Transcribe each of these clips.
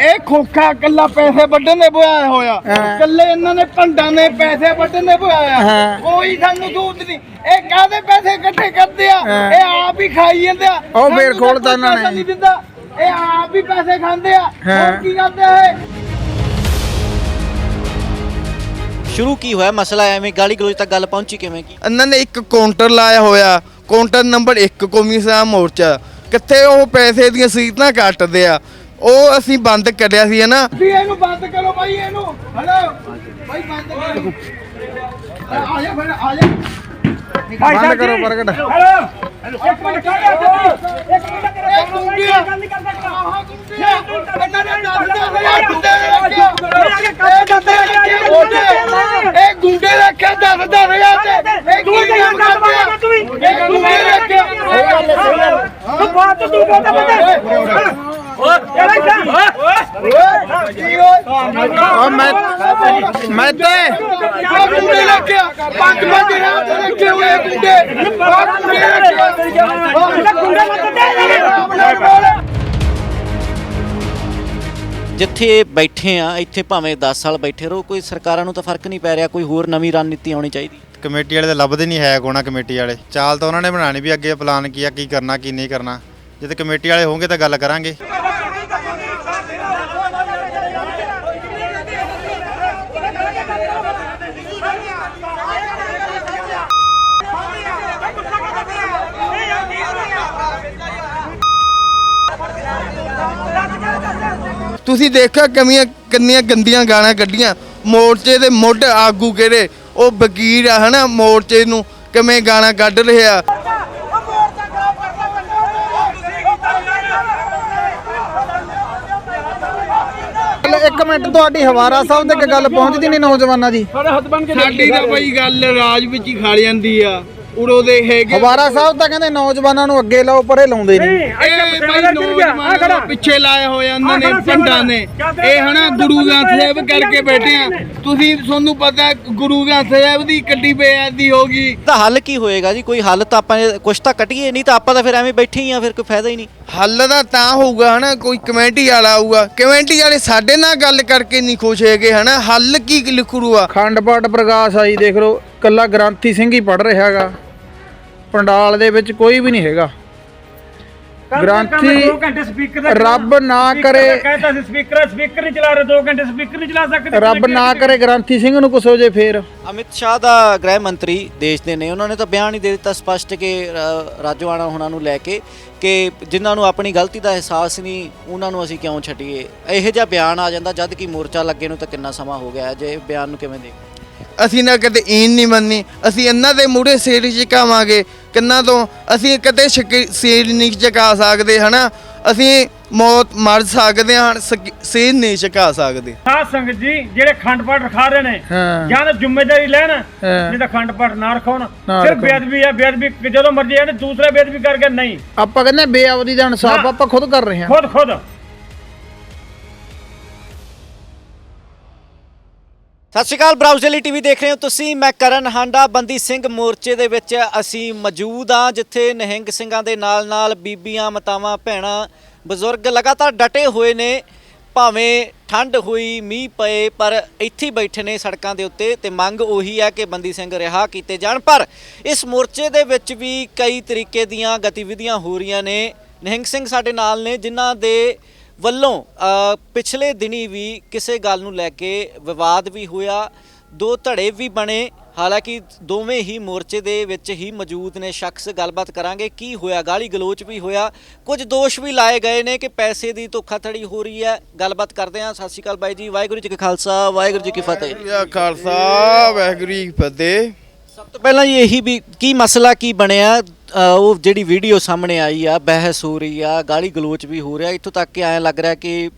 ਇਹ ਖੋਖਾ ਕੱਲਾ ਪੈਸੇ ਵੱਢਣ ਦੇ ਬੁਆਇਆ ਹੋਇਆ ਹਾਂ। ਕੱਲੇ ਇਹਨਾਂ ਨੇ ਭੰਡਾਂ ਨੇ ਪੈਸੇ ਵੱਢਣ ਦੇ ਬੁਆਇਆ ਹਾਂ। ਕੋਈ ਸਾਨੂੰ ਸੂਤ ਨਹੀਂ। ਇਹ ਕਾਹਦੇ ਪੈਸੇ ਇਕੱਠੇ ਕਰਦੇ ਆ? ਹਾਂ। ਇਹ ਆਪ ਹੀ ਖਾਈ ਜਾਂਦੇ ਆ। ਉਹ ਫੇਰ ਤਾਂ ਕੋਈ ਇਹਨਾਂ ਨੇ। ਪੈਸਾ ਨਹੀਂ ਦਿੰਦਾ। ਇਹ ਆਪ ਹੀ ਪੈਸੇ ਖਾਂਦੇ ਆ। ਹਾਂ। ਹੋਰ ਕੀ ਕਰਦੇ ਆ ਇਹ? ਸ਼ੁਰੂ ਕੀ ਹੋਇਆ? ਮਸਲਾ ਐਵੇਂ ਗਾਲੀ ਗਲੋਚ ਤੱਕ ਗੱਲ ਪਹੁੰਚੀ ਕਿਵੇਂ ਕੀ? ਇਹਨਾਂ ਨੇ ਇੱਕ ਕਾਊਂਟਰ ਲਾਇਆ ਹੋਇਆ। ਕਾਊਂਟਰ ਨੰਬਰ 1 ਕੌਮੀ ਸਲਾਮ ਮੋਰਚਾ। ਕਿੱਥੇ ਉਹ ਪੈਸੇ ਦੀਆਂ ਸੀਟਾਂ ਕੱਟਦੇ ਆ? ਉਹ ਅਸੀਂ ਬੰਦ ਕਰਿਆ ਸੀ ਨਾ ਵੀ ਇਹਨੂੰ ਬੰਦ ਕਰੋ ਬਾਈ ਇਹਨੂੰ ਹਲੋ ਬਾਈ ਬੰਦ ਕਰੋ ਆ ਜਾ ਫਿਰ ਆ ਜਾ ਬੰਦ ਕਰੋ ਪ੍ਰਗਟ ਇੱਕ ਮਿੰਟ ਇੱਕ ਮਿੰਟ ਇਹ ਗੁੰਡੇ ਆ ਗੱਲ ਨਹੀਂ ਕਰਦਾ ਆਹ ਗੁੰਡੇ ਆ ਇਹਨਾਂ ਨੇ ਦੱਸ ਦੱਸ ਗੁੰਡੇ ਰੱਖੇ ਇਹ ਗੁੰਡੇ ਰੱਖੇ ਦੱਸ ਦੱਸ ਹਜ਼ਾਰ ਤੇ ਇਹ ਗੁੰਡੇ ਰੱਖੇ ਇਹ ਗੁੰਡੇ ਰੱਖੇ ਉਹ ਮੈਂ ਮੈਂ ਤੇ ਇਹ ਗੁੰਡੇ ਪੰਜ ਪੰਜ ਹਜ਼ਾਰ ਤੇ ਰੱਖੇ ਹੋਏ ਗੁੰਡੇ ਉਹ ਗੁੰਡੇ ਰੱਖੇ ਜਿੱਥੇ ਬੈਠੇ ਆ, ਇੱਥੇ ਭਾਵੇਂ 10 ਸਾਲ ਬੈਠੇ ਰਹੋ, ਕੋਈ ਸਰਕਾਰਾਂ ਨੂੰ ਤਾਂ ਫ਼ਰਕ ਨਹੀਂ ਪੈ ਰਿਹਾ, ਕੋਈ ਹੋਰ ਨਵੀਂ ਰਣਨੀਤੀ ਆਉਣੀ ਚਾਹੀਦੀ। ਕਮੇਟੀ ਵਾਲੇ ਤਾਂ ਲੱਭਦੇ ਨਹੀਂ ਹੈ ਕੋਣਾ ਕਮੇਟੀ ਵਾਲੇ। ਚਾਲ ਤਾਂ ਉਹਨਾਂ ਨੇ ਬਣਾਣੀ ਵੀ ਅੱਗੇ ਪਲਾਨ ਕੀ ਆ, ਕੀ ਕਰਨਾ, ਕੀ ਨਹੀਂ ਕਰਨਾ। ਜੇ ਤੇ ਕਮੇਟੀ ਵਾਲੇ ਹੋਣਗੇ ਤਾਂ ਗੱਲ ਕਰਾਂਗੇ। ਤੁਸੀਂ ਦੇਖਿਆ ਕਮੀਆਂ ਕਿੰਨੀਆਂ ਗੰਦੀਆਂ ਗਾਲਾਂ ਕੱਢੀਆਂ? ਮੋਰਚੇ ਦੇ ਮੁੱਢ ਆਗੂ ਕਿਹੜੇ? ਉਹ ਵਕੀਲ ਆ ਹਨਾ ਮੋਰਚੇ ਨੂੰ ਕਿਵੇਂ ਗਾਲਾਂ ਕੱਢ ਰਹੇ? ਇੱਕ ਮਿੰਟ ਤੁਹਾਡੀ ਹਵਾਰਾ ਸਾਹਿਬ ਤੱਕ ਗੱਲ ਪਹੁੰਚਦੀ ਨਹੀਂ ਨੌਜਵਾਨਾਂ ਦੀ। ਸਾਡੀ ਤਾਂ ਬਈ ਗੱਲ ਰਾਜ ਵਿੱਚ ਹੀ ਖਾ ਜਾਂਦੀ ਆ। ਉਰੋ ਦੇ ਹੈਗੇ ਹਵਾਰਾ ਸਾਹਿਬ ਤਾਂ ਕਹਿੰਦੇ ਨੌਜਵਾਨਾਂ ਨੂੰ ਅੱਗੇ ਲਾਓ ਪਰੇ ਲਾਉਂਦੇ ਨਹੀਂ। ਇਹ ਬਈ ਨੌਜਵਾਨਾਂ ਨੂੰ ਪਿੱਛੇ ਲਾਏ ਹੋਏ ਇਹਨਾਂ ਨੇ ਪਿੰਡਾਂ ਨੇ। ਇਹ ਹਨਾ ਗੁਰੂ ਗ੍ਰੰਥ ਸਾਹਿਬ ਕਰਕੇ ਬੈਠੇ ਆ। ਤੁਸੀਂ ਤੁਹਾਨੂੰ ਪਤਾ ਗੁਰੂ ਗ੍ਰੰਥ ਸਾਹਿਬ ਦੀ ਕੱਢੀ ਬੇਅਦਬੀ ਹੋ ਗਈ ਤਾਂ ਹੱਲ ਕੀ ਹੋਏਗਾ ਜੀ? ਕੋਈ ਹੱਲ ਤਾਂ ਆਪਾਂ ਕੁਛ ਤਾਂ ਕੱਟੀਏ ਨਹੀਂ ਤਾਂ ਆਪਾਂ ਤਾਂ ਫਿਰ ਐਵੇਂ ਬੈਠੇ ਹੀ ਆ ਫਿਰ ਕੋਈ ਫਾਇਦਾ ਹੀ ਨਹੀਂ। ਹੱਲ ਦਾ ਤਾਂ ਹੋਊਗਾ ਹਨਾ ਕੋਈ ਕਮੇਟੀ ਵਾਲਾ ਆਊਗਾ। ਕਮੇਟੀ ਵਾਲੇ ਸਾਡੇ ਨਾਲ ਗੱਲ ਕਰਕੇ ਨਹੀਂ ਖੁਸ਼ ਹੈਗੇ ਹਨਾ। ਹੱਲ ਕੀ ਲਿਖੂਗਾ? ਖੰਡ ਪਾਠ ਪ੍ਰਕਾਸ਼ ਆਈ ਦੇਖ ਲਓ। ਕੱਲਾ ਗ੍ਰਾਂਥੀ ਸਿੰਘ ਹੀ ਪੜ ਰਿਹਾ ਹੈਗਾ। ਪੰਡਾਲ ਦੇ ਵਿੱਚ ਕੋਈ ਵੀ ਨਹੀਂ ਹੈਗਾ। ਗ੍ਰਾਂਥੀ ਘੰਟੇ ਸਪੀਕਰ ਦਾ ਰੱਬ ਨਾ ਕਰੇ। ਕਹਿੰਦਾ ਸੀ ਸਪੀਕਰ ਸਪੀਕਰ ਨਹੀਂ ਚਲਾ ਰਹੇ 2 ਘੰਟੇ ਸਪੀਕਰ ਨਹੀਂ ਚਲਾ ਸਕਦੇ। ਰੱਬ ਨਾ ਕਰੇ ਗ੍ਰਾਂਥੀ ਸਿੰਘ ਨੂੰ ਕੁਛ ਹੋ ਜੇ ਫੇਰ। ਅਮਿਤ ਸ਼ਾਹ ਦਾ ਗ੍ਰਹਿ ਮੰਤਰੀ ਦੇਸ਼ ਦੇ ਨੇ। ਉਹਨਾਂ ਨੇ ਤਾਂ ਬਿਆਨ ਹੀ ਦੇ ਦਿੱਤਾ ਸਪਸ਼ਟ ਕਿ ਅ, ਰਾਜੋਆਣਾ ਹੁਣਾਂ ਨੂੰ ਲੈ ਕੇ ਕਿ ਜਿਨ੍ਹਾਂ ਨੂੰ ਆਪਣੀ ਗਲਤੀ ਦਾ ਅਹਿਸਾਸ ਨਹੀਂ ਉਹਨਾਂ ਨੂੰ ਅਸੀਂ ਕਿਉਂ ਛੱਡੀਏ? ਇਹੋ ਜਿਹਾ ਬਿਆਨ ਆ ਜਾਂਦਾ ਜਦ ਕਿ ਮੋਰਚਾ ਲੱਗੇ ਨੂੰ ਤਾਂ ਕਿੰਨਾ ਸਮਾਂ ਹੋ ਗਿਆ ਹੈ। ਜੇ ਇਹ ਬਿਆਨ ਨੂੰ ਕਿਵੇਂ ਦੇਖ? ਅਸੀਂ ਨਾ ਕਦੇ ਈਨ ਨਹੀਂ ਮੰਨੀ ਅਸੀਂ ਇਹਨਾਂ ਦੇ ਮੂਹਰੇ ਸਿਰ ਝੁਕਾਵਾਂਗੇ। ਕਿੰਨਾ ਤੋਂ ਅਸੀਂ ਕਦੇ ਸ਼ਕ- ਸਿਰ ਨਹੀਂ ਝੁਕਾ ਸਕਦੇ ਹਨਾ? ਅਸੀਂ ਮੌਤ ਮਰ ਸਕਦੇ ਹਾਂ ਸਕ- ਸਿਰ ਨਹੀਂ ਝੁਕਾ ਸਕਦੇ। ਸਾਧ ਸੰਗਤ ਜੀ ਜਿਹੜੇ ਖੰਡ ਪਾਠ ਰਖਾ ਰਹੇ ਨੇ ਹਾਂ। ਜਾਂ ਤਾਂ ਜ਼ਿੰਮੇਵਾਰੀ ਲੈਣ। ਨਹੀਂ ਤਾਂ ਖੰਡ ਪਾਠ ਨਾ ਰਖਾਉਣ। ਨਾ ਫਿਰ ਰਖਾਉਣ। ਬੇਅਦਬੀ ਹੈ ਬੇਅਦਬੀ ਜਦੋਂ ਮਰਜ਼ੀ ਹੈ ਦੂਸਰਾ ਬੇਅਦਬੀ ਕਰਕੇ ਨਹੀਂ। ਆਪਾਂ ਕਹਿੰਦੇ ਬੇਅਬਦੀ ਦਾ ਇਨਸਾਫ। ਆਪਾਂ ਖੁਦ ਕਰ ਰਹੇ ਹਾਂ। ਖੁਦ ਖੁਦ। ਸਤਿ ਸ਼੍ਰੀ ਅਕਾਲ ਬਰਾਊਜ਼ਲੀ ਟੀਵੀ ਦੇਖ ਰਹੇ ਹੋ ਤੁਸੀਂ। ਮੈਂ ਕਰਨ ਹਾਂਡਾ, ਬੰਦੀ ਸਿੰਘ ਮੋਰਚੇ ਦੇ ਵਿੱਚ ਅਸੀਂ ਮੌਜੂਦ ਹਾਂ, ਜਿੱਥੇ ਨਿਹੰਗ ਸਿੰਘਾਂ ਦੇ ਨਾਲ-ਨਾਲ ਬੀਬੀਆਂ, ਮਤਾਵਾਂ, ਭੈਣਾਂ, ਬਜ਼ੁਰਗ ਲਗਾਤਾਰ ਡਟੇ ਹੋਏ ਨੇ। ਭਾਵੇਂ ਠੰਡ ਹੋਈ, ਮੀਂਹ ਪਏ, ਪਰ ਇੱਥੇ ਬੈਠੇ ਨੇ ਸੜਕਾਂ ਦੇ ਉੱਤੇ ਤੇ ਮੰਗ ਉਹੀ ਹੈ ਕਿ ਬੰਦੀ ਸਿੰਘ ਰਿਹਾ ਕੀਤੇ ਜਾਣ। ਪਰ ਇਸ ਮੋਰਚੇ ਦੇ ਵਿੱਚ ਵੀ ਕਈ ਤਰੀਕੇ ਦੀਆਂ ਗਤੀਵਿਧੀਆਂ ਹੋ ਰਹੀਆਂ ਨੇ। ਨਿਹੰਗ ਸਿੰਘ ਸਾਡੇ ਨਾਲ ਨੇ, ਜਿਨ੍ਹਾਂ ਦੇ ਵੱਲੋਂ ਪਿਛਲੇ ਦਿਨੀ ਵੀ ਕਿਸੇ ਗੱਲ ਨੂੰ ਲੈ ਕੇ ਵਿਵਾਦ ਵੀ ਹੋਇਆ ਦੋ ਧੜੇ ਵੀ ਬਣੇ। ਹਾਲਾਂਕਿ ਦੋਵੇਂ ਹੀ ਮੋਰਚੇ ਦੇ ਵਿੱਚ ਹੀ ਮੌਜੂਦ ਨੇ ਸ਼ਖਸ ਗੱਲਬਾਤ ਕਰਾਂਗੇ ਕੀ ਹੋਇਆ ਗਾਲੀ ਗਲੋਚ ਵੀ ਹੋਇਆ। ਕੁਝ ਦੋਸ਼ ਵੀ ਲਾਏ ਗਏ ਨੇ ਕਿ ਪੈਸੇ ਦੀ ਧੋਖਾਧੜੀ ਹੋ ਰਹੀ ਹੈ। ਗੱਲਬਾਤ ਕਰਦੇ ਹਾਂ। ਸਤਿ ਸ਼੍ਰੀ ਅਕਾਲ ਬਾਈ ਜੀ ਵਾਹਿਗੁਰੂ ਜੀ ਕਾ ਖਾਲਸਾ ਵਾਹਿਗੁਰੂ ਜੀ ਕੀ ਫਤਿਹ। ਯਾ ਖਾਲਸਾ ਵਾਹਿਗੁਰੂ ਜੀ ਕੀ ਫਤਿਹ। ਸਭ ਤੋਂ ਪਹਿਲਾਂ ਜੀ ਇਹੀ ਵੀ ਕੀ ਮਸਲਾ ਕੀ ਬਣਿਆ? ਉਹ ਜਿਹੜੀ ਵੀਡੀਓ ਸਾਹਮਣੇ ਆਈ ਆ, ਬਹਿਸ ਹੋ ਰਹੀ ਆ, ਗਾਲੀ ਗਲੋਚ ਵੀ ਹੋ ਰਿਹਾ, ਇੱਥੋਂ ਤੱਕ ਕਿ ਐਂ ਲੱਗ ਰਿਹਾ ਕਿ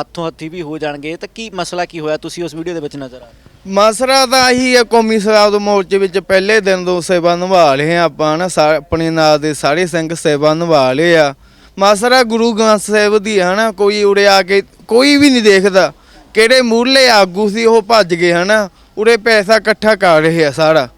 ਹੱਥੋਂ ਹੱਥੀ ਵੀ ਹੋ ਜਾਣਗੇ। ਤਾਂ ਕੀ ਮਸਲਾ ਕੀ ਹੋਇਆ? ਤੁਸੀਂ ਉਸ ਵੀਡੀਓ ਦੇ ਵਿੱਚ ਨਜ਼ਰ ਆ ਮਸਰਾ ਤਾਂ ਇਹੀ ਹੈ ਕੌਮੀ ਸਲਾਬ ਮੋਰਚੇ ਵਿੱਚ ਪਹਿਲੇ ਦਿਨ ਤੋਂ ਸੇਵਾ ਨਿਭਾ ਲਏ ਆ ਆਪਾਂ ਨਾ ਸਾ- ਆਪਣੇ ਨਾਲ ਦੇ ਸਾਰੇ ਸਿੰਘ ਸੇਵਾ ਨਿਭਾ ਲਏ ਆ। ਮਸਰਾ ਗੁਰੂ ਗ੍ਰੰਥ ਸਾਹਿਬ ਦੀ ਹੈ ਨਾ ਕੋਈ ਉਰੇ ਆ ਕੇ, ਕੋਈ ਵੀ ਨਹੀਂ ਦੇਖਦਾ ਕਿਹੜੇ ਮੂਰਲੇ ਆਗੂ ਸੀ, ਉਹ ਭੱਜ ਗਏ, ਹਨਾ? ਉਰੇ ਪੈਸਾ ਇਕੱਠਾ ਕਰ ਰਹੇ ਆ ਸਾਰਾ।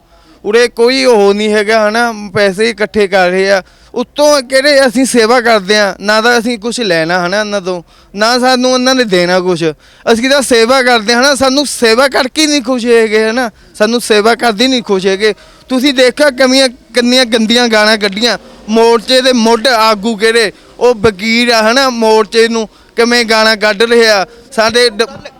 ਉਰੇ ਕੋਈ ਉਹ ਨਹੀਂ ਹੈਗਾ, ਹਨਾ? ਪੈਸੇ ਇਕੱਠੇ ਕਰ ਰਹੇ ਆ। ਉੱਤੋਂ ਕਿਹੜੇ ਅਸੀਂ ਸੇਵਾ ਕਰਦੇ ਆ? ਨਾ ਤਾਂ ਅਸੀਂ ਕੁਝ ਲੈਣਾ, ਹਨਾ ਉਹਨਾਂ ਤੋਂ? ਨਾ ਸਾਨੂੰ ਉਹਨਾਂ ਨੇ ਦੇਣਾ ਕੁਝ ਅਸੀਂ ਤਾਂ ਸੇਵਾ ਕਰਦੇ ਹਾਂ ਹਨਾ? ਸਾਨੂੰ ਸੇਵਾ ਕਰਕੇ ਨਹੀਂ ਖੁਸ਼ ਹੈਗੇ, ਹਨਾ? ਸਾਨੂੰ ਸੇਵਾ ਕਰਦੇ ਨਹੀਂ ਖੁਸ਼ ਹੈਗੇ। ਤੁਸੀਂ ਦੇਖਿਆ ਕਮੀਆਂ ਕਿੰਨੀਆਂ ਗੰਦੀਆਂ ਗਾਣਾ ਕੱਢੀਆਂ? ਮੋਰਚੇ ਦੇ ਮੁੱਢ ਆਗੂ ਕਿਹੜੇ? ਉਹ ਵਕੀਲ ਆ, ਹਨਾ, ਮੋਰਚੇ ਨੂੰ ਕਿਵੇਂ ਗਾਣਾ ਕੱਢ ਰਹੇ ਆ? ਸਾਡੇ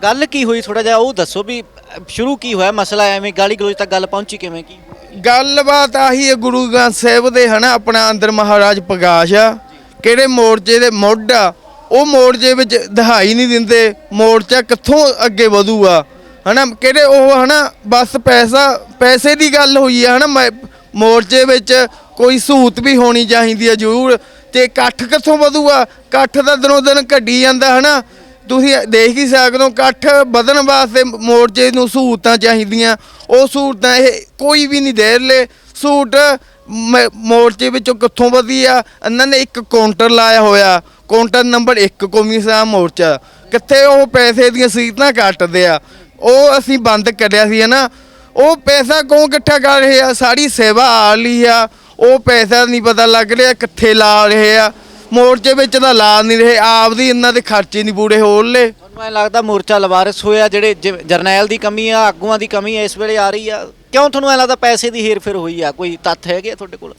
ਗੱਲ ਕੀ ਹੋਈ ਥੋੜਾ ਜਿਹਾ? ਉਹ ਦੱਸੋ ਵੀ ਸ਼ੁਰੂ ਕੀ ਹੋਇਆ ਮਸਲਾ? ਐਵੇਂ ਗਾਲੀ ਗਲੋਚ ਤੱਕ ਗੱਲ ਪਹੁੰਚੀ ਕਿਵੇਂ? ਕੀ ਗੱਲਬਾਤ ਆਹੀ ਹੈ ਗੁਰੂ ਗ੍ਰੰਥ ਸਾਹਿਬ ਦੇ ਹਨਾ, ਆਪਣਾ ਅੰਦਰ ਮਹਾਰਾਜ ਪ੍ਰਕਾਸ਼ ਆ। ਕਿਹੜੇ ਮੋਰਚੇ ਦੇ ਮੁੱਢ ਆ, ਉਹ ਮੋਰਚੇ ਵਿੱਚ ਦਿਹਾਈ ਨਹੀਂ ਦਿੰਦੇ, ਮੋਰਚਾ ਕਿੱਥੋਂ ਅੱਗੇ ਵਧੂਗਾ? ਹਨਾ, ਕਿਹੜੇ ਉਹ ਹਨਾ, ਬਸ ਪੈਸਾ, ਪੈਸੇ ਦੀ ਗੱਲ ਹੋਈ ਆ ਹਨਾ, ਮੈਂ- ਮੋਰਚੇ ਵਿੱਚ ਕੋਈ ਸਹੂਲਤ ਵੀ ਹੋਣੀ ਚਾਹੀਦੀ ਹੈ ਜ਼ਰੂਰ। ਤੇ ਇਕੱਠ ਕਿੱਥੋਂ ਵਧੂਗਾ? ਇਕੱਠ ਦਾ ਦਿਨੋਂ ਦਿਨ ਘਟੀ ਜਾਂਦਾ ਹਨਾ। ਤੁਸੀਂ ਦੇਖ ਹੀ ਸਕਦੇ ਹੋ ਇਕੱਠ ਵਧਣ ਵਾਸਤੇ ਮੋਰਚੇ ਨੂੰ ਸਹੂਲਤਾਂ ਚਾਹੀਦੀਆਂ। ਉਹ ਸਹੂਲਤਾਂ ਇਹ ਕੋਈ ਵੀ ਨਹੀਂ ਦੇ ਰਹੇ ਸਹੂਲਤ ਮ- ਮੋਰਚੇ ਵਿੱਚੋਂ ਕਿੱਥੋਂ ਵਧੀ ਆ? ਇਹਨਾਂ ਨੇ ਇੱਕ ਕਾਊਂਟਰ ਲਾਇਆ ਹੋਇਆ। ਕਾਊਂਟਰ ਨੰਬਰ 1 ਕੌਮੀ ਸਲਾਮ ਮੋਰਚਾ। ਕਿੱਥੇ ਉਹ ਪੈਸੇ ਦੀਆਂ ਸੀਟਾਂ ਕੱਟਦੇ ਆ? ਉਹ ਅਸੀਂ ਬੰਦ ਕਰਿਆ ਸੀ ਨਾ ਉਹ ਪੈਸਾ ਕੌਣ ਇਕੱਠਾ ਕਰ ਰਹੇ ਆ? ਸਾਰੀ ਸੇਵਾ ਆ ਲਈ ਆ। ਉਹ ਪੈਸਾ ਨਹੀਂ ਪਤਾ ਲੱਗ ਰਿਹਾ ਕਿੱਥੇ ਲਾ ਰਹੇ ਆ। ਮੋਰਚੇ ਵਿੱਚ ਤਾਂ ਲਾ ਨਹੀਂ ਰਹੇ ਆਪਦੀ ਇਹਨਾਂ ਦੇ ਖਰਚੇ ਨਹੀਂ ਪੂਰੇ ਹੋ ਰਹੇ ਤੁਹਾਨੂੰ ਐ ਲੱਗਦਾ ਮੋਰਚਾ ਲਵਾਰਸ ਹੋਇਆ ਜਿਹੜੇ ਜਰਨੈਲ ਦੀ ਕਮੀ ਆ ਆਗੂਆਂ ਦੀ ਕਮੀ ਇਸ ਵੇਲੇ ਆ ਰਹੀ ਆ। ਕਿਉਂ ਤੁਹਾਨੂੰ ਐ ਲੱਗਦਾ ਪੈਸੇ ਦੀ ਹੇਰ ਫੇਰ ਹੋਈ ਆ? ਕੋਈ ਤੱਥ ਹੈਗੇ ਆ ਤੁਹਾਡੇ ਕੋਲ?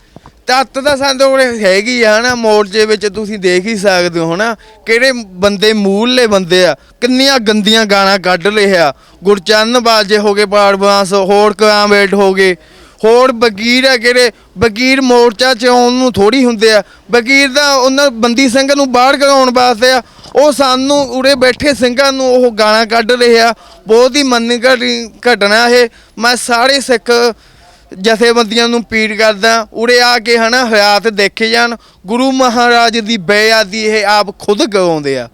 ਤੱਤ ਤਾਂ ਸਾਡੇ ਕੋਲ ਹੈਗੀ ਆ ਹਨਾ? ਮੋਰਚੇ ਵਿੱਚ ਤੁਸੀਂ ਦੇਖ ਹੀ ਸਕਦੇ ਹੋ ਹਨਾ? ਕਿਹੜੇ ਬੰਦੇ ਮੂਲਲੇ ਬੰਦੇ ਆ ਕਿੰਨੀਆਂ ਗੰਦੀਆਂ ਗਾਣਾ ਕੱਢ ਰਹੇ ਆ। ਗੁਰਚੰਨ ਬਾਜੇ ਹੋ ਗਏ ਪਾੜਵਾਂਸ ਹੋਰ ਕਾਮੇਟ ਹੋ ਗਏ। ਹੋਰ ਵਕੀਰ ਆ ਕਿਹੜੇ ਵਕੀਰ ਮੋਰਚਾ ਚ ਆਉਣ ਨੂੰ ਥੋੜੀ ਹੁੰਦੇ ਆ। ਵਕੀਰ ਦਾ ਉਹਨਾਂ ਬੰਦੀ ਸਿੰਘ ਨੂੰ ਬਾਹਰ ਕਢਾਉਣ ਵਾਸਤੇ ਆ। ਉਹ ਸਾਨੂੰ ਉਰੇ ਬੈਠੇ ਸਿੰਘਾਂ ਨੂੰ ਉਹ ਗਾਣਾ ਕੱਢ ਰਹੇ ਆ। ਬਹੁਤ ਹੀ ਮੰਨੀ ਘਟੀ ਘਟਨਾ ਇਹ। ਮੈਂ ਸਾਰੇ ਸਿੱਖ ਜਥੇਬੰਦੀਆਂ ਨੂੰ ਪੀੜ ਕਰਦਾ, ਉਰੇ ਆ ਕੇ ਹਨਾ ਹਯਾਤ ਦੇਖੇ ਜਾਣ। ਗੁਰੂ ਮਹਾਰਾਜ ਦੀ ਬੇਅਦਬੀ ਇਹ ਆਪ ਖੁਦ ਗਵਾਉਂਦੇ ਆ।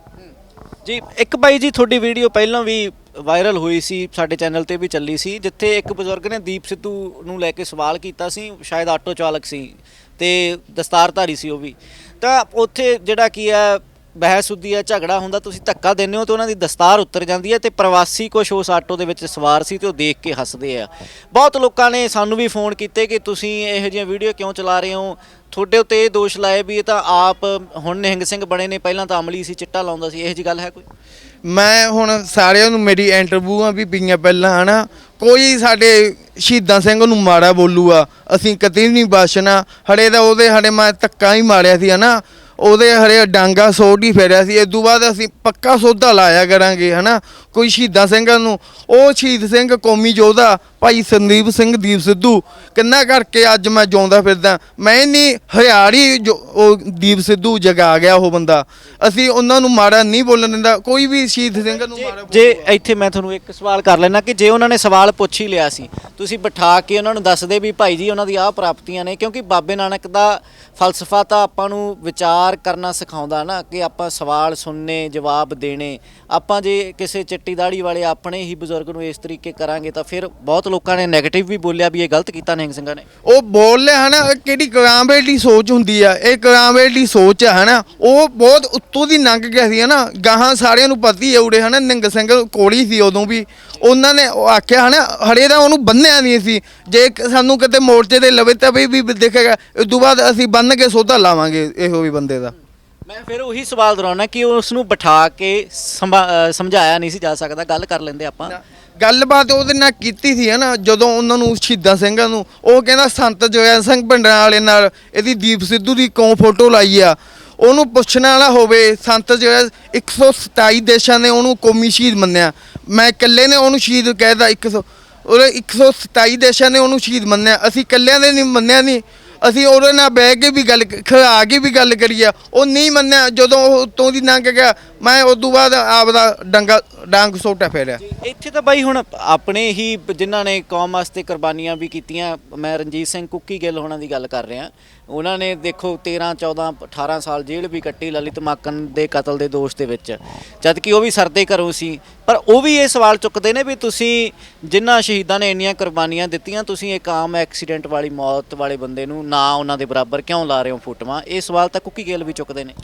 ਜੀ, ਇੱਕ ਬਾਈ ਜੀ, ਤੁਹਾਡੀ ਵੀਡੀਓ ਪਹਿਲਾਂ ਵੀ ਵਾਇਰਲ ਹੋਈ ਸੀ, ਸਾਡੇ ਚੈਨਲ ਤੇ ਵੀ ਚੱਲੀ ਸੀ, ਜਿੱਥੇ ਇੱਕ ਬਜ਼ੁਰਗ ਨੇ ਦੀਪ ਸਿੱਧੂ ਨੂੰ ਲੈ ਕੇ ਸਵਾਲ ਕੀਤਾ ਸੀ, ਸ਼ਾਇਦ ਆਟੋ ਚਾਲਕ ਸੀ ਤੇ ਦਸਤਾਰਧਾਰੀ ਸੀ ਉਹ ਵੀ। ਤਾਂ ਉੱਥੇ ਜਿਹੜਾ ਕੀ ਹੈ, ਬਹਿਸ ਹੁੰਦੀ ਹੈ, ਝਗੜਾ ਹੁੰਦਾ, ਤੁਸੀਂ ਧੱਕਾ ਦਿੰਦੇ ਹੋ ਤੇ ਉਹਨਾਂ ਦੀ ਦਸਤਾਰ ਉੱਤਰ ਜਾਂਦੀ ਹੈ ਤੇ ਪ੍ਰਵਾਸੀ ਕੁਛ ਉਸ ਆਟੋ ਦੇ ਵਿੱਚ ਸਵਾਰ ਸੀ ਤੇ ਉਹ ਦੇਖ ਕੇ ਹੱਸਦੇ ਆ। ਬਹੁਤ ਲੋਕਾਂ ਨੇ ਸਾਨੂੰ ਵੀ ਫੋਨ ਕੀਤੇ ਕਿ ਤੁਸੀਂ ਇਹੋ ਜਿਹੀਆਂ ਵੀਡੀਓ ਕਿਉਂ ਚਲਾ ਰਹੇ ਹੋ? ਤੁਹਾਡੇ ਉੱਤੇ ਇਹ ਦੋਸ਼ ਲਾਏ ਵੀ ਇਹ ਤਾਂ ਆਪ ਹੁਣ ਨਿਹੰਗ ਸਿੰਘ ਬਣੇ ਨੇ, ਪਹਿਲਾਂ ਤਾਂ ਅਮਲੀ ਸੀ, ਚਿੱਟਾ ਲਾਉਂਦਾ ਸੀ, ਇਹੋ ਜਿਹੀ ਗੱਲ ਹੈ ਕੋਈ? ਮੈਂ ਹੁਣ ਸਾਰਿਆਂ ਨੂੰ ਮੇਰੀ ਇੰਟਰਵਿਊਆਂ ਵੀ ਪਈਆਂ ਪਹਿਲਾਂ, ਹਨਾ? ਕੋਈ ਸਾਡੇ ਸ਼ਹੀਦਾਂ ਸਿੰਘ ਨੂੰ ਮਾੜਾ ਬੋਲੂਗਾ ਅਸੀਂ ਕਦੇ ਨਹੀਂ ਬਖਸ਼ਣਾ ਹੜੇ ਦਾ ਉਹਦੇ, ਹੜੇ ਮੈਂ ਧੱਕਾ ਹੀ ਮਾਰਿਆ ਸੀ, ਹਨਾ? ਉਹਦੇ ਹਰੇ ਡਾਂਗਾ ਸੋਢ ਹੀ ਫੇਰਿਆ ਸੀ। ਇਸ ਤੋਂ ਬਾਅਦ ਅਸੀਂ ਪੱਕਾ ਸੌਦਾ ਲਾਇਆ ਕਰਾਂਗੇ ਹਨਾ? ਕੋਈ ਸ਼ਹੀਦਾਂ ਸਿੰਘਾਂ ਨੂੰ। ਉਹ ਸ਼ਹੀਦ ਸਿੰਘ ਕੌਮੀ ਯੋਧਾ ਭਾਈ ਸੰਦੀਪ ਸਿੰਘ ਦੀਪ ਸਿੱਧੂ ਕਿੰਨਾ ਕਰਕੇ ਅੱਜ ਮੈਂ ਜਿਉਂਦਾ ਫਿਰਦਾ। ਮੈਂ ਨਹੀਂ ਹਰਿਆੜੀ ਜੋ ਉਹ ਦੀਪ ਸਿੱਧੂ ਜਗਾ ਗਿਆ ਉਹ ਬੰਦਾ। ਅਸੀਂ ਉਹਨਾਂ ਨੂੰ ਮਾੜਾ ਨਹੀਂ ਬੋਲਣ ਦਿੰਦਾ। ਕੋਈ ਵੀ ਸ਼ਹੀਦ ਸਿੰਘ ਨੂੰ ਬੋਲ- ਜੇ ਇੱਥੇ ਮੈਂ ਤੁਹਾਨੂੰ ਇੱਕ ਸਵਾਲ ਕਰ ਲੈਣਾ ਕਿ ਜੇ ਉਹਨਾਂ ਨੇ ਸਵਾਲ ਪੁੱਛ ਹੀ ਲਿਆ ਸੀ ਤੁਸੀਂ ਬਿਠਾ ਕੇ ਉਹਨਾਂ ਨੂੰ ਦੱਸਦੇ ਵੀ ਭਾਈ ਜੀ ਉਹਨਾਂ ਦੀ ਆਹ ਪ੍ਰਾਪਤੀਆਂ ਨੇ ਕਿਉਂਕਿ ਬਾਬੇ ਨਾਨਕ ਦਾ ਫਲਸਫਾ ਤਾਂ ਆਪਾਂ ਨੂੰ ਵਿਚਾਰ ਕਰਨਾ ਸਿਖਾਉਂਦਾ ਨਾ ਕਿ ਆਪਾਂ ਸਵਾਲ ਸੁਣਨੇ, ਜਵਾਬ ਦੇਣੇ। ਆਪਾਂ ਜੇ ਕਿਸੇ ਚਿੱਟੀ ਦਾੜੀ ਵਾਲੇ ਆਪਣੇ ਹੀ ਬਜ਼ੁਰਗ ਨੂੰ ਇਸ ਤਰੀਕੇ ਕਰਾਂਗੇ ਤਾਂ ਫਿਰ ਬਹੁਤ ਲੋਕਾਂ ਨੇ 네ਗੇਟਿਵ ਵੀ ਬੋਲਿਆ ਵੀ ਇਹ ਗਲਤ ਕੀਤਾ ਨਿਹੰਗ ਸਿੰਘਾਂ ਨੇ। ਉਹ ਬੋਲ ਲਿਆ ਹਨਾ ਇਹ ਕਿਹੜੀ ਕਰਾਮੇਟ ਦੀ ਸੋਚ ਹੁੰਦੀ ਆ? ਇਹ ਕਰਾਮੇਟ ਦੀ ਸੋਚ ਆ, ਹਨਾ? ਉਹ ਬਹੁਤ ਉੱਤੋਂ ਦੀ ਲੰਘ ਗਿਆ ਸੀ, ਹਨਾ? ਗਾਹਾਂ ਸਾਰਿਆਂ ਨੂੰ ਪਤੀ ਹੀ ਆ ਉੜੇ ਹਨਾ? ਨਿੰਗ ਸਿੰਘ ਕੋਲੀ ਸੀ ਉਦੋਂ ਵੀ। ਉਹਨਾਂ ਨੇ ਉਹ ਆਖਿਆ, ਹਨਾ? ਹੜੇ ਦਾ ਉਹਨੂੰ ਬੰਨਿਆ ਨਹੀਂ ਸੀ। ਜੇ ਸਾਨੂੰ ਕਿਤੇ ਮੋਰਚੇ ਦੇ ਲਵੇ ਤਾਂ ਵੀ ਵੀ ਦੇਖੇਗਾ ਇਸ ਤੋਂ ਬਾਅਦ ਅਸੀਂ ਬੰਨ ਕੇ ਸੋਧਾ ਲਾਵਾਂਗੇ, ਇਹੋ ਵੀ ਬੰਦੇ ਦਾ। ਮੈਂ ਫਿਰ ਉਹੀ ਸਵਾਲ ਦੁਹਰਾਉਣਾ ਕਿ ਉਸ ਨੂੰ ਬਿਠਾ ਕੇ ਸੰਭਾ- ਅ, ਸਮਝਾਇਆ ਨਹੀਂ ਸੀ ਜਾ ਸਕਦਾ ਗੱਲ ਕਰ ਲੈਂਦੇ ਆਪਾਂ। ਗੱਲਬਾਤ ਉਹਦੇ ਨਾਲ ਕੀਤੀ ਸੀ ਹਨਾ ਜਦੋਂ ਉਹਨਾਂ ਨੂੰ ਸ਼ਹੀਦਾਂ ਸਿੰਘਾਂ ਨੂੰ ਉਹ ਕਹਿੰਦਾ ਸੰਤ ਜੋਇਆ ਸਿੰਘ ਭਿੰਡਰਾਂ ਵਾਲੇ ਨਾਲ ਇਹਦੀ ਦੀਪ ਸਿੱਧੂ ਦੀ ਕਿਉਂ ਫੋਟੋ ਲਾਈ ਆ? ਉਹਨੂੰ ਪੁੱਛਣ ਵਾਲਾ ਹੋਵੇ ਸੰਤ ਜੋਇਆ 127 ਦੇਸ਼ਾਂ ਨੇ ਉਹਨੂੰ ਕੌਮੀ ਸ਼ਹੀਦ ਮੰਨਿਆ। ਮੈਂ ਇਕੱਲੇ ਨੇ ਉਹਨੂੰ ਸ਼ਹੀਦ ਕਹਿਦਾ 100 ਉਹਦੇ 127 ਦੇਸ਼ਾਂ ਨੇ ਉਹਨੂੰ ਸ਼ਹੀਦ ਮੰਨਿਆ। ਅਸੀਂ ਇਕੱਲਿਆਂ ਨੇ ਨਹੀਂ ਮੰਨਿਆ ਨਹੀਂ। ਅਸੀਂ ਉਹਦੇ ਨਾਲ ਬਹਿ ਕੇ ਵੀ ਗੱਲ ਖੜਾ ਕੇ ਵੀ ਗੱਲ ਕਰੀ ਆ ਉਹ ਨਹੀਂ ਮੰਨਿਆ, ਜਦੋਂ ਉਹ ਉੱਤੋਂ ਦੀ ਲੰਘ ਗਿਆ, ਮੈਂ ਉਸ ਤੋਂ ਬਾਅਦ ਆਪਦਾ ਡੰਗਾ, ਡਾਂਗ ਸੋਟਾ ਫੇਰਿਆ। ਇੱਥੇ ਤਾਂ ਬਾਈ ਹੁਣ ਆਪਣੇ ਹੀ ਜਿਨ੍ਹਾਂ ਨੇ ਕੌਮ ਵਾਸਤੇ ਕੁਰਬਾਨੀਆਂ ਵੀ ਕੀਤੀਆਂ, ਮੈਂ ਰਣਜੀਤ ਸਿੰਘ ਕੁੱਕੀ ਗਿੱਲ ਹੋਣਾ ਦੀ ਗੱਲ ਕਰ ਰਿਹਾ। ਉਹਨਾਂ ਨੇ ਦੇਖੋ 13 14 18 ਸਾਲ ਜੇਲ੍ਹ ਵੀ ਕੱਟੀ ਲਲਿਤ ਮਾਕਨ ਦੇ ਕਤਲ ਦੇ ਦੋਸ਼ ਦੇ ਵਿੱਚ। ਜਦ ਕਿ ਉਹ ਵੀ ਸਰਦੇ ਘਰੋਂ ਸੀ। ਪਰ ਉਹ ਵੀ ਇਹ ਸਵਾਲ ਚੁੱਕਦੇ ਨੇ ਵੀ ਤੁਸੀਂ ਜਿਨ੍ਹਾਂ ਸ਼ਹੀਦਾਂ ਨੇ ਇੰਨੀਆਂ ਕੁਰਬਾਨੀਆਂ ਦਿੱਤੀਆਂ, ਤੁਸੀਂ ਇੱਕ ਆਮ ਐਕਸੀਡੈਂਟ ਵਾਲੀ ਮੌਤ ਵਾਲੇ ਬੰਦੇ ਨੂੰ ਨਾ ਉਹਨਾਂ ਦੇ ਬਰਾਬਰ ਕਿਉਂ ਲਾ ਰਹੇ ਹੋ ਫੋਟੋਆਂ? ਇਹ ਸਵਾਲ ਤਾਂ ਕੁੱਕੀ ਗਿੱਲ ਵੀ ਚੁੱਕਦੇ ਨੇ।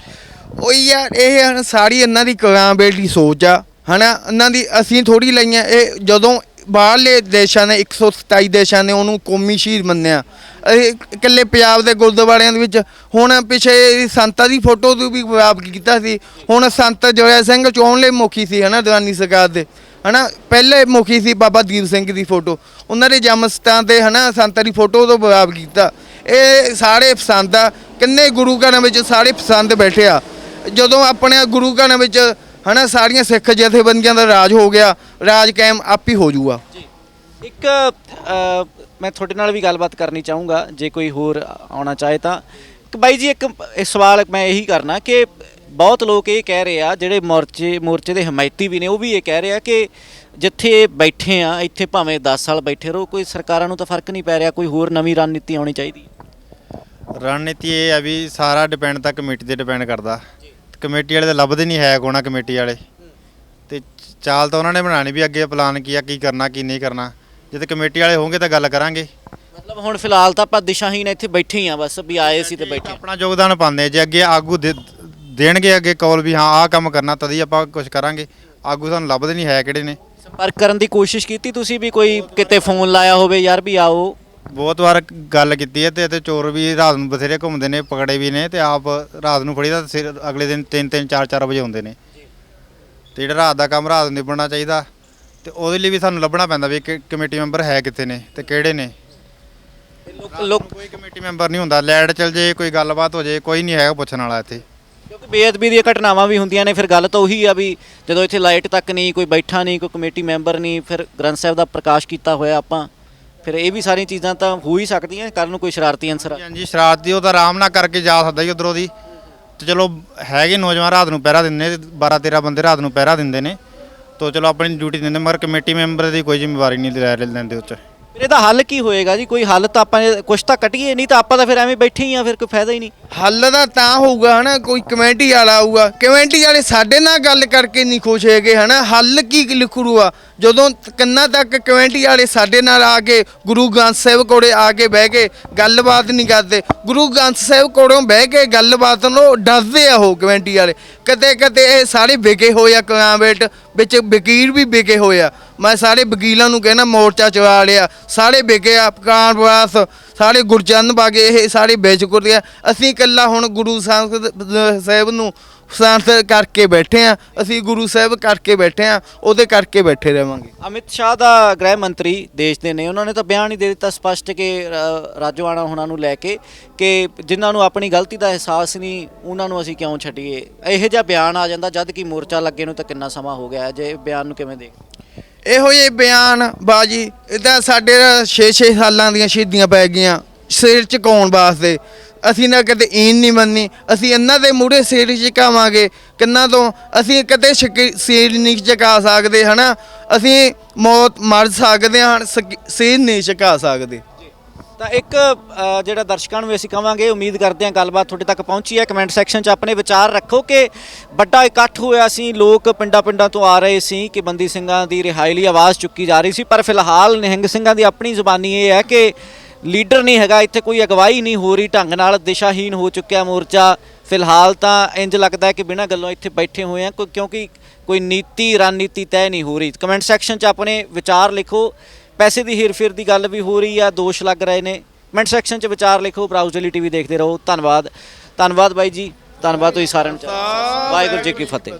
ਉਹ ਯਾਰ ਇਹ ਹਨ ਸਾਰੀ ਇਹਨਾਂ ਦੀ ਕਰਾਂਬੇਲ ਦੀ ਸੋਚ ਆ, ਹਨਾ? ਇਹਨਾਂ ਦੀ ਅਸੀਂ ਥੋੜੀ ਲਈਆਂ, ਇਹ ਜਦੋਂ ਬਾਹਰਲੇ ਦੇਸ਼ਾਂ ਨੇ 127 ਦੇਸ਼ਾਂ ਨੇ ਉਹਨੂੰ ਕੌਮੀ ਸ਼ਹੀਦ ਮੰਨਿਆ। ਇਹ ਇਕੱਲੇ ਪੰਜਾਬ ਦੇ ਗੁਰਦੁਆਰਿਆਂ ਦੇ ਵਿੱਚ, ਹੁਣ ਪਿਛੇ ਸੰਤਾਂ ਦੀ ਫੋਟੋ ਤੋਂ ਵੀ ਵਿਵਾਦ ਕੀਤਾ ਸੀ। ਹੁਣ ਸੰਤ ਜੋਇਆ ਸਿੰਘ ਚੋਣ ਲਈ ਮੁਖੀ ਸੀ, ਹਨਾ, ਦੀਵਾਨੀ ਸਰਕਾਰ ਦੇ। ਹਨਾ, ਪਹਿਲੇ ਮੁਖੀ ਸੀ ਬਾਬਾ ਦੀਪ ਸਿੰਘ ਦੀ ਫੋਟੋ। ਉਹਨਾਂ ਦੇ ਜਨਮ ਸਥਾਨ ਤੇ, ਹਨਾ, ਸੰਤਾਂ ਦੀ ਫੋਟੋ ਤੋਂ ਵਿਵਾਦ ਕੀਤਾ। ਇਹ ਸਾਰੇ ਪਸੰਦ ਆ, ਕਿੰਨੇ ਗੁਰੂ ਘਰਾਂ ਵਿੱਚ ਸਾਰੇ ਪਸੰਦ ਬੈਠੇ ਆ। ਜਦੋਂ ਆਪਣੇ ਗੁਰੂ ਘਰਾਂ ਵਿੱਚ ਹਨਾ ਸਾਰੀਆਂ ਸਿੱਖ ਜਥੇਬੰਦੀਆਂ ਦਾ ਰਾਜ ਹੋ ਗਿਆ ਰਾਜ ਕਾਇਮ ਆਪ ਹੀ ਹੋ ਜਾਊਗਾ ਇੱਕ ਅ, ਮੈਂ ਤੁਹਾਡੇ ਨਾਲ ਵੀ ਗੱਲਬਾਤ ਕਰਨੀ ਚਾਹੂੰਗਾ ਜੇ ਕੋਈ ਹੋਰ ਆਉਣਾ ਚਾਹੇ ਤਾਂ। ਕਿ ਬਾਈ ਜੀ ਇੱਕ ਇਹ ਸਵਾਲ ਮੈਂ ਇਹੀ ਕਰਨਾ ਕਿ ਬਹੁਤ ਲੋਕ ਇਹ ਕਹਿ ਰਹੇ ਆ ਜਿਹੜੇ ਮੋਰਚੇ ਮੋਰਚੇ ਦੇ ਹਮਾਇਤੀ ਵੀ ਨੇ ਉਹ ਵੀ ਇਹ ਕਹਿ ਰਹੇ ਆ ਕਿ ਜਿੱਥੇ ਬੈਠੇ ਆ ਇੱਥੇ ਭਾਵੇਂ 10 ਸਾਲ ਬੈਠੇ ਰਹੋ ਕੋਈ ਸਰਕਾਰਾਂ ਨੂੰ ਤਾਂ ਫ਼ਰਕ ਨਹੀਂ ਪੈ ਰਿਹਾ ਕੋਈ ਹੋਰ ਨਵੀਂ ਰਣਨੀਤੀ ਆਉਣੀ ਚਾਹੀਦੀ। ਰਣਨੀਤੀ ਇਹ ਹੈ ਵੀ ਸਾਰਾ ਡਿਪੈਂਡ ਤਾਂ ਕਮੇਟੀ ਤੇ ਡਿਪੈਂਡ ਕਰਦਾ। ਕਮੇਟੀ ਵਾਲੇ ਤਾਂ ਲੱਭਦੇ ਨਹੀਂ ਹੈ ਕੋਣਾ ਕਮੇਟੀ ਵਾਲੇ। ਤੇ ਚਾਲ ਤਾਂ ਉਹਨਾਂ ਨੇ ਬਣਾਣੀ ਵੀ ਅੱਗੇ ਪਲਾਨ ਕੀ ਆ ਕੀ ਕਰਨਾ ਕੀ ਨਹੀਂ ਕਰਨਾ। ਜੇ ਤੇ ਕਮੇਟੀ ਵਾਲੇ ਹੋਣਗੇ ਤਾਂ ਗੱਲ ਕਰਾਂਗੇ। ਮਤਲਬ ਹੁਣ ਫਿਲਹਾਲ ਤਾਂ ਆਪਾਂ ਦਿਸ਼ਾਹੀਨ ਇੱਥੇ ਬੈਠੇ ਹੀ ਆ ਬਸ ਵੀ ਆਏ ਸੀ ਤੇ ਬੈਠੇ ਆਪਣਾ ਯੋਗਦਾਨ ਪਾਉਂਦੇ ਜੇ ਅੱਗੇ ਆਗੂ ਦੇ- ਦੇਣਗੇ ਅੱਗੇ ਕੌਲ ਵੀ ਹਾਂ ਆਹ ਕੰਮ ਕਰਨਾ ਤਦ ਹੀ ਆਪਾਂ ਕੁਝ ਕਰਾਂਗੇ। ਆਗੂ ਸਾਨੂੰ ਲੱਭਦੇ ਨਹੀਂ ਹੈ ਕਿਹੜੇ ਨੇ। ਸੰਪਰਕ ਕਰਨ ਦੀ ਕੋਸ਼ਿਸ਼ ਕੀਤੀ ਤੁਸੀਂ ਵੀ ਕੋਈ ਕਿਤੇ ਫੋਨ ਲਾਇਆ ਹੋਵੇ ਯਾਰ ਵੀ ਆਓ। ਬਹੁਤ ਵਾਰ ਗੱਲ ਕੀਤੀ ਹੈ ਤੇ ਤੇ ਚੋਰ ਵੀ ਰਾਤ ਨੂੰ ਬਥੇਰੇ ਘੁੰਮਦੇ ਨੇ ਪਕੜੇ ਵੀ ਨੇ ਤੇ ਆਪ ਰਾਤ ਨੂੰ ਫੜੀਦਾ ਤੇ ਫਿਰ ਅਗਲੇ ਦਿਨ 3 3 4 4 ਵਜੇ ਆਉਂਦੇ ਨੇ। ਤੇ ਜਿਹੜਾ ਰਾਤ ਦਾ ਕੰਮ ਰਾਤ ਨੂੰ ਨਿਬੜਨਾ ਚਾਹੀਦਾ ਤੇ ਉਹਦੇ ਲਈ ਵੀ ਸਾਨੂੰ ਲੱਭਣਾ ਪੈਂਦਾ ਵੀ ਕਿ ਕਮੇਟੀ ਮੈਂਬਰ ਹੈ ਕਿੱਥੇ ਨੇ ਤੇ ਕਿਹੜੇ ਨੇ। ਲੋਕ ਲੋਕ ਕੋਈ ਕਮੇਟੀ ਮੈਂਬਰ ਨਹੀਂ ਹੁੰਦਾ ਲੈਟ ਚਲ ਜੇ ਕੋਈ ਗੱਲਬਾਤ ਹੋ ਜੇ ਕੋਈ ਨਹੀਂ ਹੈਗਾ ਪੁੱਛਣ ਵਾਲਾ ਇੱਥੇ। ਕਿਉਂਕਿ ਬੇਅਦਬੀ ਦੀਆਂ ਘਟਨਾਵਾਂ ਵੀ ਹੁੰਦੀਆਂ ਨੇ ਫਿਰ ਗੱਲ ਤਾਂ ਉਹੀ ਆ ਵੀ ਜਦੋਂ ਇੱਥੇ ਲਾਈਟ ਤੱਕ ਨਹੀਂ ਕੋਈ ਬੈਠਾ ਨਹੀਂ ਕੋਈ ਕਮੇਟੀ ਮੈਂਬਰ ਨਹੀਂ ਫਿਰ ਗ੍ਰੰਥ ਸਾਹਿਬ ਦਾ ਪ੍ਰਕਾਸ਼ ਕੀਤਾ ਹੋਇਆ ਆਪਾਂ। ਫਿਰ ਇਹ ਵੀ ਸਾਰੀਆਂ ਚੀਜ਼ਾਂ ਤਾਂ ਹੋ ਹੀ ਸਕਦੀਆਂ ਕੱਲ ਨੂੰ ਕੋਈ ਸ਼ਰਾਰਤੀ ਅੰਸਰ ਹਾਂਜੀ ਸ਼ਰਾਰਤੀ ਉਹ ਤਾਂ ਆਰਾਮ ਨਾਲ ਕਰਕੇ ਜਾ ਸਕਦਾ ਜੀ ਉਧਰੋਂ ਦੀ। ਤੇ ਚਲੋ, ਹੈਗੇ ਨੌਜਵਾਨ ਰਾਤ ਨੂੰ ਪਹਿਰਾ ਦਿੰਦੇ ਨੇ 12 13 ਬੰਦੇ ਰਾਤ ਨੂੰ ਪਹਿਰਾ ਦਿੰਦੇ ਨੇ। ਤੋ ਚਲੋ, ਆਪਣੀ ਡਿਊਟੀ ਦਿੰਦੇ ਮਗਰ ਕਮੇਟੀ ਮੈਂਬਰ ਦੀ ਕੋਈ ਜ਼ਿੰਮੇਵਾਰੀ ਨਹੀਂ ਲੈ ਲੈਂਦੇ ਉੱਚ ਫਿਰ ਇਹਦਾ ਹੱਲ ਕੀ ਹੋਏਗਾ ਜੀ? ਕੋਈ ਹੱਲ ਤਾਂ ਆਪਾਂ ਨੇ- ਕੁਛ ਤਾਂ ਕੱਢੀਏ ਨਹੀਂ ਤਾਂ ਆਪਾਂ ਤਾਂ ਫਿਰ ਐਵੇਂ ਬੈਠੇ ਹੀ ਆ, ਫਿਰ ਕੋਈ ਫਾਇਦਾ ਹੀ ਨਹੀਂ। ਹੱਲ ਦਾ ਤਾਂ ਹੋਊਗਾ ਹਨਾ, ਕੋਈ ਕਮੇਟੀ ਵਾਲਾ ਆਊਗਾ। ਕਮੇਟੀ ਵਾਲੇ ਸਾਡੇ ਨਾਲ ਗੱਲ ਕਰਕੇ ਨਹੀਂ ਖੁਸ਼ ਹੈਗੇ ਹਨਾ। ਹੱਲ ਕੀ ਲਿਖੂਗਾ ਜਦੋਂ ਕੰਨਾਂ ਤੱਕ ਕਮੇਟੀ ਵਾਲੇ ਸਾਡੇ ਨਾਲ ਆ ਕੇ, ਗੁਰੂ ਗ੍ਰੰਥ ਸਾਹਿਬ ਕੋਲੇ ਆ ਕੇ ਬਹਿ ਕੇ ਗੱਲਬਾਤ ਨਹੀਂ ਕਰਦੇ, ਗੁਰੂ ਗ੍ਰੰਥ ਸਾਹਿਬ ਕੋਲੋਂ ਬਹਿ ਕੇ ਗੱਲਬਾਤ ਨੂੰ ਡਰਦੇ ਆ ਉਹ ਕਮੇਟੀ ਵਾਲੇ। ਕਦੇ ਕਦੇ ਇਹ ਸਾਰੇ ਵਿਗੇ ਹੋਏ ਆ ਕਲਾਮੇਟ ਵਿੱਚ ਵਕੀਲ ਵੀ ਵਿਕੇ ਹੋਏ ਆ। ਮੈਂ ਸਾਰੇ ਵਕੀਲਾਂ ਨੂੰ ਕਹਿਣਾ ਮੋਰਚਾ ਚਲਾ ਲਿਆ। ਸਾਰੇ ਵਿਕੇ ਆ ਕਾਨਵਾਸ ਸਾਰੇ ਗੁਰਚੰਦ ਬਾਗੇ ਇਹ ਸਾਰੇ ਵੇਚ ਕੁੱਟੇ ਆ ਅਸੀਂ ਇਕੱਲਾ ਹੁਣ ਗੁਰੂ ਸਾਹਿਬ ਸਾਹਿਬ ਨੂੰ ਸੰਤ ਕਰਕੇ ਬੈਠੇ ਆ ਅਸੀਂ ਗੁਰੂ ਸਾਹਿਬ ਕਰਕੇ ਬੈਠੇ ਆ ਉਹਦੇ ਕਰਕੇ ਬੈਠੇ ਰਵਾਂਗੇ। ਅਮਿਤ ਸ਼ਾਹ ਦਾ ਗ੍ਰਹਿ ਮੰਤਰੀ ਦੇਸ਼ ਦੇ ਨੇ ਉਹਨਾਂ ਨੇ ਤਾਂ ਬਿਆਨ ਹੀ ਦੇ ਦਿੱਤਾ ਸਪਸ਼ਟ ਕਿ ਅ, ਰਾਜੋਆਣਾ ਹੁਣਾਂ ਨੂੰ ਲੈ ਕੇ ਕਿ ਜਿਨ੍ਹਾਂ ਨੂੰ ਆਪਣੀ ਗਲਤੀ ਦਾ ਅਹਿਸਾਸ ਨਹੀਂ ਉਹਨਾਂ ਨੂੰ ਅਸੀਂ ਕਿਉਂ ਛੱਡੀਏ? ਇਹੋ ਜਿਹਾ ਬਿਆਨ ਆ ਜਾਂਦਾ ਜਦ ਕਿ ਮੋਰਚਾ ਲੱਗੇ ਨੂੰ ਤਾਂ ਕਿੰਨਾ ਸਮਾਂ ਹੋ ਗਿਆ ਜੇ ਬਿਆਨ ਨੂੰ ਕਿਵੇਂ ਦੇਖ? ਇਹੋ ਜਿਹੇ ਬਿਆਨ ਬਾਜੀ ਇਦਾਂ ਸਾਡੇ 6-6 ਸਾਲਾਂ ਦੀਆਂ ਸ਼ਹੀਦੀਆਂ ਪੈ ਗਈਆਂ ਸਿਰ ਝੁਕਾਉਣ ਵਾਸਤੇ। ਅਸੀਂ ਨਾ ਕਦੇ ਈਨ ਨਹੀਂ ਮੰਨੀ ਅਸੀਂ ਇਹਨਾਂ ਦੇ ਮੂਹਰੇ ਸਿਰ ਝੁਕਾਵਾਂਗੇ। ਕਿੰਨਾ ਤੋਂ ਅਸੀਂ ਕਦੇ ਸ਼ਕ- ਸਿਰ ਨਹੀਂ ਝੁਕਾ ਸਕਦੇ ਹਨਾ? ਅਸੀਂ ਮੌਤ ਮਰ ਸਕਦੇ ਹਾਂ ਸਕ- ਸਿਰ ਨਹੀਂ ਝੁਕਾ ਸਕਦੇ। ਤਾਂ ਇੱਕ ਅ, ਜਿਹੜਾ ਦਰਸ਼ਕਾਂ ਨੂੰ ਵੀ ਅਸੀਂ ਕਵਾਂਗੇ ਉਮੀਦ ਕਰਦੇ ਹਾਂ ਗੱਲਬਾਤ ਤੁਹਾਡੇ ਤੱਕ ਪਹੁੰਚੀ ਹੈ। ਕਮੈਂਟ ਸੈਕਸ਼ਨ 'ਚ ਆਪਣੇ ਵਿਚਾਰ ਰੱਖੋ ਕਿ ਵੱਡਾ ਇਕੱਠ ਹੋਇਆ ਸੀ ਲੋਕ ਪਿੰਡਾਂ ਪਿੰਡਾਂ ਤੋਂ ਆ ਰਹੇ ਸੀ ਕਿ ਬੰਦੀ ਸਿੰਘਾਂ ਦੀ ਰਿਹਾਈ ਲਈ ਆਵਾਜ਼ ਚੁੱਕੀ ਜਾ ਰਹੀ ਸੀ। ਪਰ ਫਿਲਹਾਲ ਨਿਹੰਗ ਸਿੰਘਾਂ ਦੀ ਆਪਣੀ ਜ਼ੁਬਾਨੀ ਇਹ ਹੈ ਕਿ ਲੀਡਰ ਨਹੀਂ ਹੈਗਾ ਇੱਥੇ ਕੋਈ ਅਗਵਾਈ ਨਹੀਂ ਹੋ ਰਹੀ ਢੰਗ ਨਾਲ ਦਿਸ਼ਾਹੀਨ ਹੋ ਚੁੱਕਿਆ ਮੋਰਚਾ। ਫਿਲਹਾਲ ਤਾਂ ਇੰਜ ਲੱਗਦਾ ਹੈ ਕਿ ਬਿਨਾਂ ਗੱਲੋਂ ਇੱਥੇ ਬੈਠੇ ਹੋਏ ਆ ਕੋਈ- ਕਿਉਂਕਿ ਕੋਈ ਨੀਤੀ ਰਣਨੀਤੀ ਤੈਅ ਨਹੀਂ ਹੋ ਰਹੀ। ਕਮੈਂਟ ਸੈਕਸ਼ਨ 'ਚ ਆਪਣੇ ਵਿਚਾਰ ਲਿਖੋ। ਪੈਸੇ ਦੀ ਹੇਰ-ਫੇਰ ਦੀ ਗੱਲ ਵੀ ਹੋ ਰਹੀ ਆ ਦੋਸ਼ ਲੱਗ ਰਹੇ ਨੇ। ਕਮੈਂਟ ਸੈਕਸ਼ਨ 'ਚ ਵਿਚਾਰ ਲਿਖੋ ਬਰਾਊਜ਼ ਡੇਲੀ ਟੀਵੀ ਦੇਖਦੇ ਰਹੋ। ਧੰਨਵਾਦ। ਧੰਨਵਾਦ ਬਾਈ ਜੀ। ਧੰਨਵਾਦ ਤੁਸੀਂ ਸਾਰਿਆਂ ਨੂੰ। ਵਾਹਿਗੁਰੂ ਜੀ ਕੀ ਫਤਿਹ।